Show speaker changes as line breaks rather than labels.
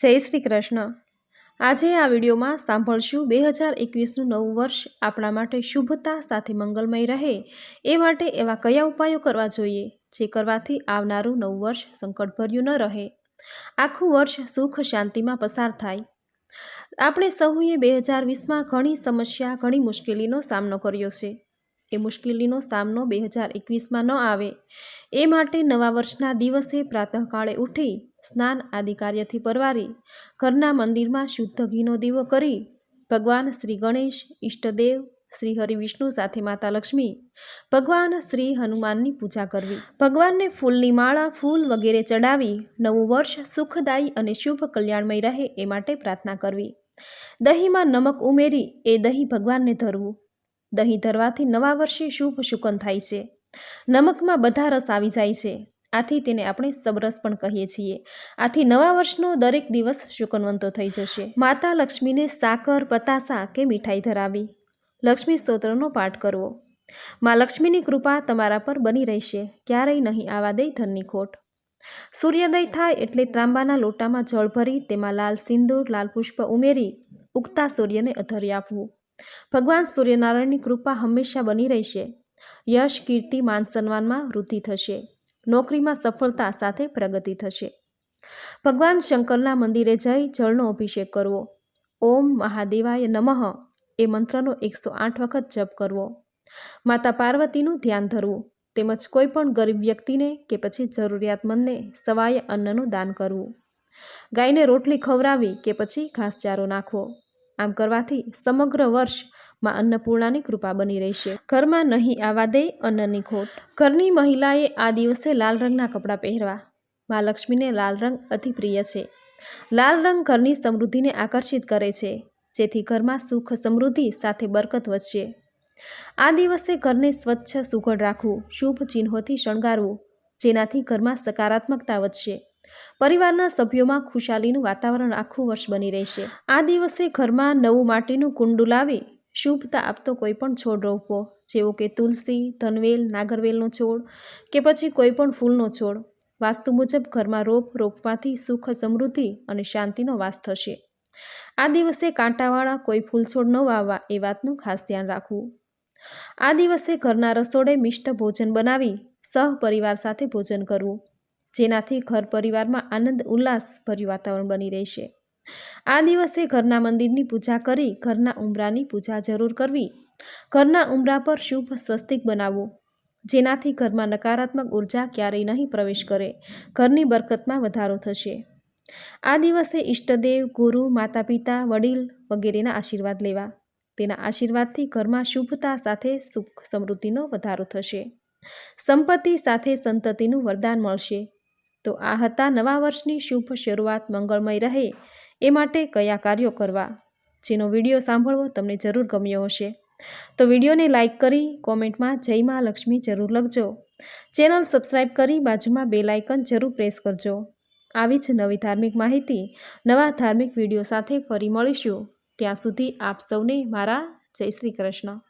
જય શ્રી કૃષ્ણ. આજે આ વિડીયોમાં સાંભળશું બે હજાર એકવીસનું નવું વર્ષ આપણા માટે શુભતા સાથે મંગલમય રહે એ માટે એવા કયા ઉપાયો કરવા જોઈએ જે કરવાથી આવનારું નવું વર્ષ સંકટભર્યું ન રહે. આખું વર્ષ સુખ શાંતિમાં પસાર થાય. આપણે સહુએ બે હજાર વીસમાં ઘણી સમસ્યા, ઘણી મુશ્કેલીનો સામનો કર્યો છે. એ મુશ્કેલીનો સામનો બે હજાર એકવીસમાં ન આવે. એ માટે નવા વર્ષના દિવસે પ્રાતઃકાળે ઉઠી સ્નાન આદિ કાર્યથી પરવારી, ઘરના મંદિરમાં શુદ્ધ ઘીનો દીવો કરી, ભગવાન શ્રી ગણેશ, ઈષ્ટદેવ, શ્રી હરિવિષ્ણુ સાથે માતા લક્ષ્મી, ભગવાન શ્રી હનુમાનની પૂજા કરવી. ભગવાનને ફૂલની માળા, ફૂલ વગેરે ચડાવી, નવું વર્ષ સુખદાયી અને શુભ કલ્યાણમય રહે એ માટે પ્રાર્થના કરવી. દહીંમાં નમક ઉમેરી, એ દહીં ભગવાનને ધરવું. દહીં ધરવાથી નવા વર્ષે શુભ શુકન થાય છે. નમકમાં બધા રસ આવી જાય છે. આથી તેને આપણે સબરસ પણ કહીએ છીએ. આથી નવા વર્ષનો દરેક દિવસ શુકનવંતો થઈ જશે. માતા લક્ષ્મીને સાકર, પતાસા કે મીઠાઈ ધરાવી. લક્ષ્મી સ્તોત્રનો પાઠ કરવો. માં લક્ષ્મીની કૃપા તમારા પર બની રહેશે. ક્યારેય નહીં આવા દે ધનની ખોટ. સૂર્યોદય થાય એટલે ત્રાંબાના લોટામાં જળ ભરી, તેમાં લાલ સિંદૂર, લાલ પુષ્પ ઉમેરી, ઉગતા સૂર્યને અધરી આપવું. ભગવાન સૂર્યનારાયણની કૃપા હંમેશા બની રહેશે. યશ, કીર્તિ, માન, સન્માનમાં વૃદ્ધિ થશે. નોકરીમાં સફળતા સાથે પ્રગતિ થશે. ભગવાન શંકરના મંદિરે જઈ જળનો અભિષેક કરવો. ઓમ મહાદેવાય નમઃ. એ મંત્રનો એકસો આઠ વખત જપ કરવો. માતા પાર્વતીનું ધ્યાન ધરવું. તેમજ કોઈ પણ ગરીબ વ્યક્તિને કે પછી જરૂરિયાતમંદને સવાય અન્નનું દાન કરવું. ગાયને રોટલી ખવડાવી કે પછી ઘાસચારો નાખવો. આમ કરવાથી સમગ્ર વર્ષમાં અન્નપૂર્ણાની કૃપા બની રહેશે. ઘરમાં નહીં આવવા દે અન્નની ખોટ. ઘરની મહિલાએ આ દિવસે લાલ રંગના કપડાં પહેરવા. મા લક્ષ્મીને લાલ રંગ અતિ પ્રિય છે. લાલ રંગ ઘરની સમૃદ્ધિને આકર્ષિત કરે છે, જેથી ઘરમાં સુખ સમૃદ્ધિ સાથે બરકત વધશે. આ દિવસે ઘરને સ્વચ્છ સુઘડ રાખવું, શુભ ચિહ્નોથી શણગારવું, જેનાથી ઘરમાં સકારાત્મકતા વધશે. પરિવારના સભ્યોમાં ખુશાલીનું વાતાવરણ આખું વર્ષ બની રહેશે. આ દિવસે ઘરમાં નવું માટીનું કુંડું લાવી શુભતા આપતો કોઈ પણ છોડ રોપવો, જેવો કે તુલસી, ધનવેલ, નાગરવેલનો છોડ કે પછી કોઈ પણ ફૂલનો છોડ. વાસ્તુ મુજબ ઘરમાં રોપ રોપવાથી સુખ, સમૃદ્ધિ અને શાંતિનો વાસ થશે. આ દિવસે કાંટાવાળા કોઈ ફૂલ છોડ ન વાવવા એ વાતનું ખાસ ધ્યાન રાખવું. આ દિવસે ઘરના રસોડે મિષ્ટ ભોજન બનાવી સહપરિવાર સાથે ભોજન કરવું. જેનાથી ઘર પરિવારમાં આનંદ, ઉલ્લાસ ભર્યું વાતાવરણ બની રહેશે. આ દિવસે ઘરના મંદિરની પૂજા કરી, ઘરના ઉમરાની પૂજા જરૂર કરવી. ઘરના ઉંબરા પર શુભ સ્વસ્તિક બનાવવું, જેનાથી ઘરમાં નકારાત્મક ઊર્જા ક્યારેય નહીં પ્રવેશ કરે. ઘરની બરકતમાં વધારો થશે. આ દિવસે ઈષ્ટદેવ, ગુરુ માતા પિતા વડીલ વગેરેના આશીર્વાદ લેવા. તેના આશીર્વાદથી ઘરમાં શુભતા સાથે સુખ સમૃદ્ધિનો વધારો થશે. સંપત્તિ સાથે સંતતિનું વરદાન મળશે. તો આ હતા નવા વર્ષની શુભ શરૂઆત મંગળમય રહે એ માટે કયા કાર્યો કરવા? જેનો વીડિયો સાંભળવો તમને જરૂર ગમ્યો હશે. તો વિડીયોને લાઇક કરી કોમેન્ટમાં જય મા લક્ષ્મી જરૂર લખજો. ચેનલ સબસ્ક્રાઇબ કરી બાજુમાં બે લાઇકન જરૂર પ્રેસ કરજો. આવી જ નવી ધાર્મિક માહિતી, નવા ધાર્મિક વીડિયો સાથે ફરી મળીશું. ત્યાં સુધી આપ સૌને મારા જય શ્રી કૃષ્ણ.